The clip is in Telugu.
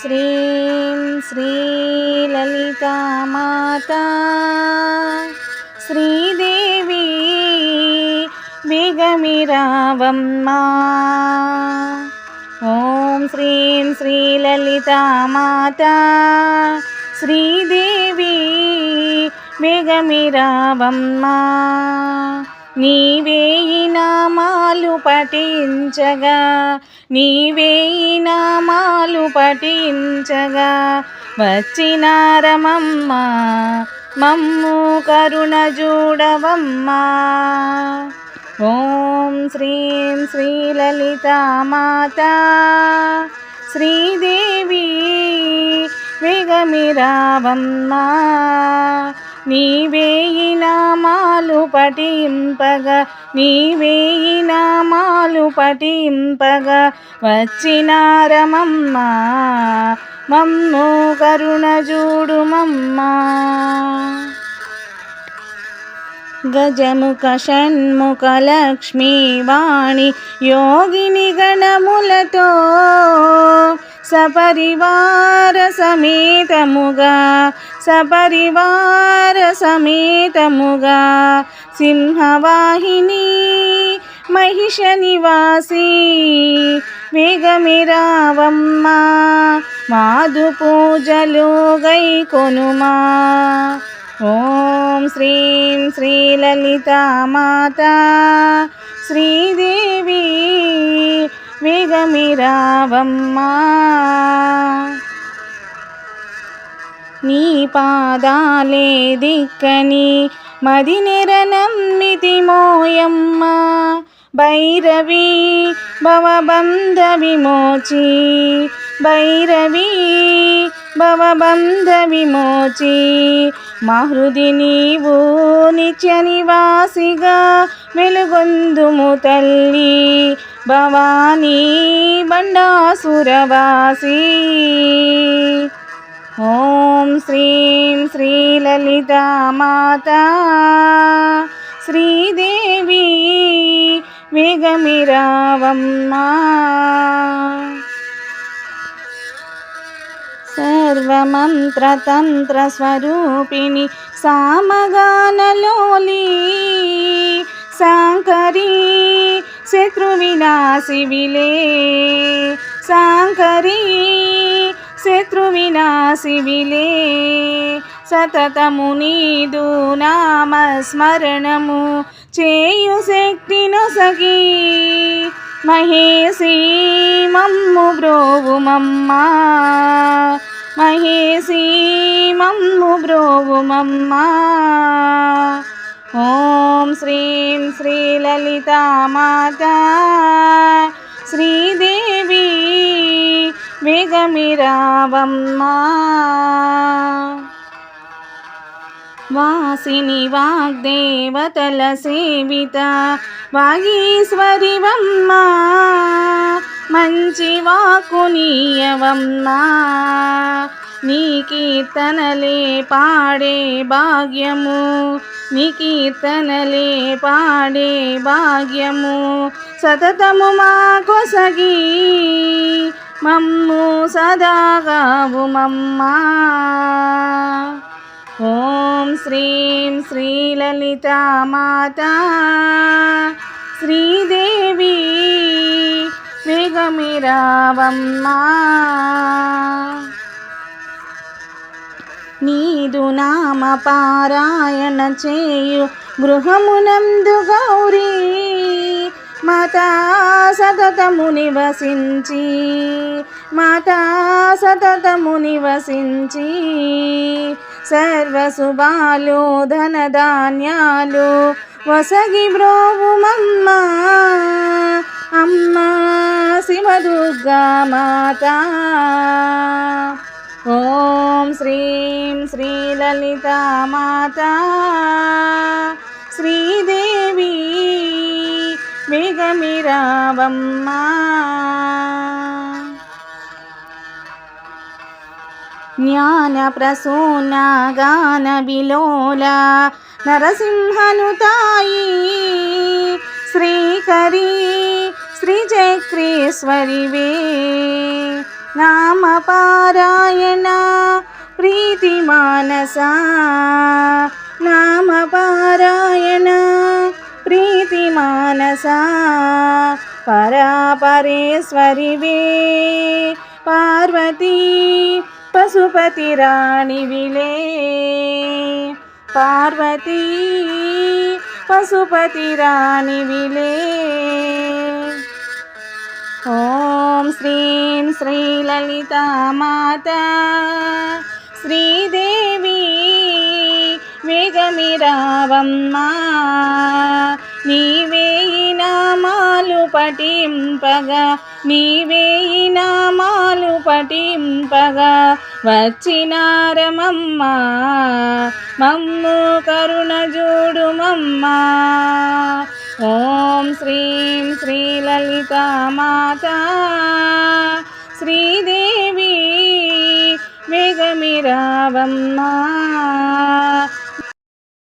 శ్రీం శ్రీలలితామాతా. శ్రీదేవి బిగమిరావమ్మా ఓం శ్రీం శ్రీలలితామాతా. శ్రీదేవి బిగమిరావమ్మా నీవేయి నామాలు పఠించగా నీవేయి నామాలు పఠించగా వచ్చినారమమ్మ మమ్ము కరుణ చూడవమ్మా ఓం శ్రీం శ్రీలలితామాత శ్రీదేవి వేగమిరావమ్మా. నీవేయి నామాలు పఠింపగా నీవేయి నామాలు పఠింపగా వచ్చినారమమ్మ మమ్ము కరుణ చూడుమమ్మా గజముఖ షణ్ముఖ లక్ష్మీ వాణి యోగిని గణములతో సపరివార సమేతముగా సపరివార సమేతముగా సింహవాహిని మహిష నివాసి వేగమిరావమ్మా మాధు పూజలు గై కొనుమా. ఓం శ్రీం శ్రీలలితామాతా శ్రీదేవి వేగమిరావమ్మా నీ పాదాలే దిక్కని మదినిరనమ్మితి మోయమ్మ. భైరవి భవబంధ విమోచి భైరవి భవబంధ విమోచి మహృది నీవు నిత్య నివాసిగా వెలుగొందుము తల్లి. భవానీ బండాసురవాసి. ఓం శ్రీం శ్రీలలితామాతా. శ్రీదేవి వేగమిరావమ్మా సర్వమంత్రతంత్రస్వరూపిణి సామగానలోలి. శాంకరీ శత్రువినాశివిలే శాంకరీ శత్రువినాశివిలే సతతము నీదు నామస్మరణము చేయు శక్తినొసగి మహేశీ మమ్ము బ్రోవుమమ్మా మహేశీ మమ్ము బ్రోవుమమ్మ ఓం శ్రీం శ్రీలలితామాతా శ్రీదేవి వేగమిరావమ్మా. వాసిని వాగ్దేవతల సేవిత వాగీశ్వరివమ్మా. మంచి వాకునీయవమ్మా నీ కీర్తనలే పాడే భాగ్యము. నీ కీర్తనలే పాడే భాగ్యము. సతతము మా కొసగి మమ్ము సదాగావు మమ్మా. ఓం శ్రీం శ్రీలలితామాతా శ్రీదేవి వేగమిరావమ్మా పారాయణ చేయు గృహమునందు గౌరీ మాతా సతతము నివసించి మాతా సతతము నివసించి సర్వశుభాలు ధనధాన్యాలు వసగి బ్రోవుమమ్మ. అమ్మ శివదుర్గా మాతా. ఓం శ్రీం శ్రీలలితామాతా శ్రీదేవి వేగమిరావమ్మా జ్ఞాన ప్రసూన గాన విలోల నరసింహను తాయి శ్రీకరి శ్రీచక్రేశ్వరివే. నామ నామపారాయణ ప్రీతి మానసా నామపారాయణ ప్రీతి మానసా పరాపరేశ్వరివే. పార్వతీ పశుపతి రాణివిలే. పార్వతీ పశుపతి రాణివిలే. ఓం శ్రీం శ్రీలలితామాత శ్రీదేవి వేగమిరావమ్మా. నీవేయి నామాలు పఠింపగా నీవేయి నామాలు పఠింపగా వచ్చినారమమ్మా. మమ్ము కరుణ చూడుమమ్మా ఓం శ్రీం శ్రీలలితామాత శ్రీదేవి వేగమిరావమ్మా